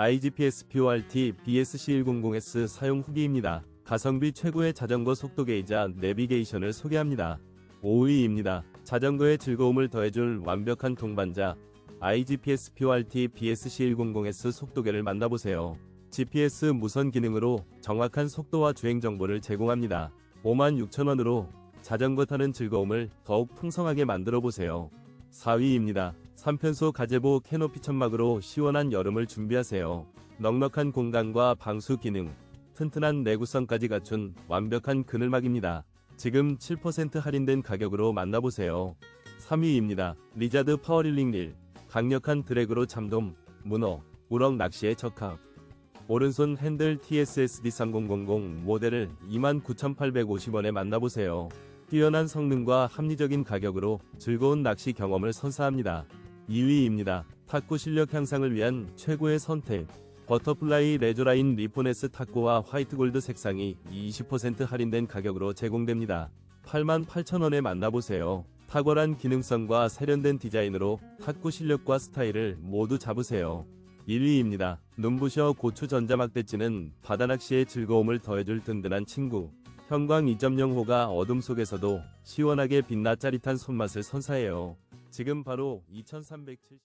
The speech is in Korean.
IGPS PORT BSC100S 사용 후기입니다. 가성비 최고의 자전거 속도 게이자 내비게이션을 소개합니다. 5위입니다. 자전거의 즐거움을 더해줄 완벽한 동반자 IGPS PORT BSC100S 속도계를 만나보세요. GPS 무선 기능으로 정확한 속도와 주행 정보를 제공합니다. 56,000원으로 자전거 타는 즐거움을 더욱 풍성하게 만들어 보세요. 4위입니다. 3편소 가제보 캐노피 천막으로 시원한 여름을 준비하세요. 넉넉한 공간과 방수 기능, 튼튼한 내구성까지 갖춘 완벽한 그늘막입니다. 지금 7% 할인된 가격으로 만나보세요. 3위입니다. 리자드 파워릴링 릴. 강력한 드래그로 잠돔, 문어, 우럭 낚시에 적합. 오른손 핸들 TSSD 3000 모델을 29,850원에 만나보세요. 뛰어난 성능과 합리적인 가격으로 즐거운 낚시 경험을 선사합니다. 2위입니다. 탁구 실력 향상을 위한 최고의 선택. 버터플라이 레저라인 리포네스 탁구와 화이트 골드 색상이 20% 할인된 가격으로 제공됩니다. 88,000원에 만나보세요. 탁월한 기능성과 세련된 디자인으로 탁구 실력과 스타일을 모두 잡으세요. 1위입니다. 눈부셔 고추 전자막대찌는 바다낚시의 즐거움을 더해줄 든든한 친구. 형광 2.0호가 어둠 속에서도 시원하게 빛나 짜릿한 손맛을 선사해요. 지금 바로 2370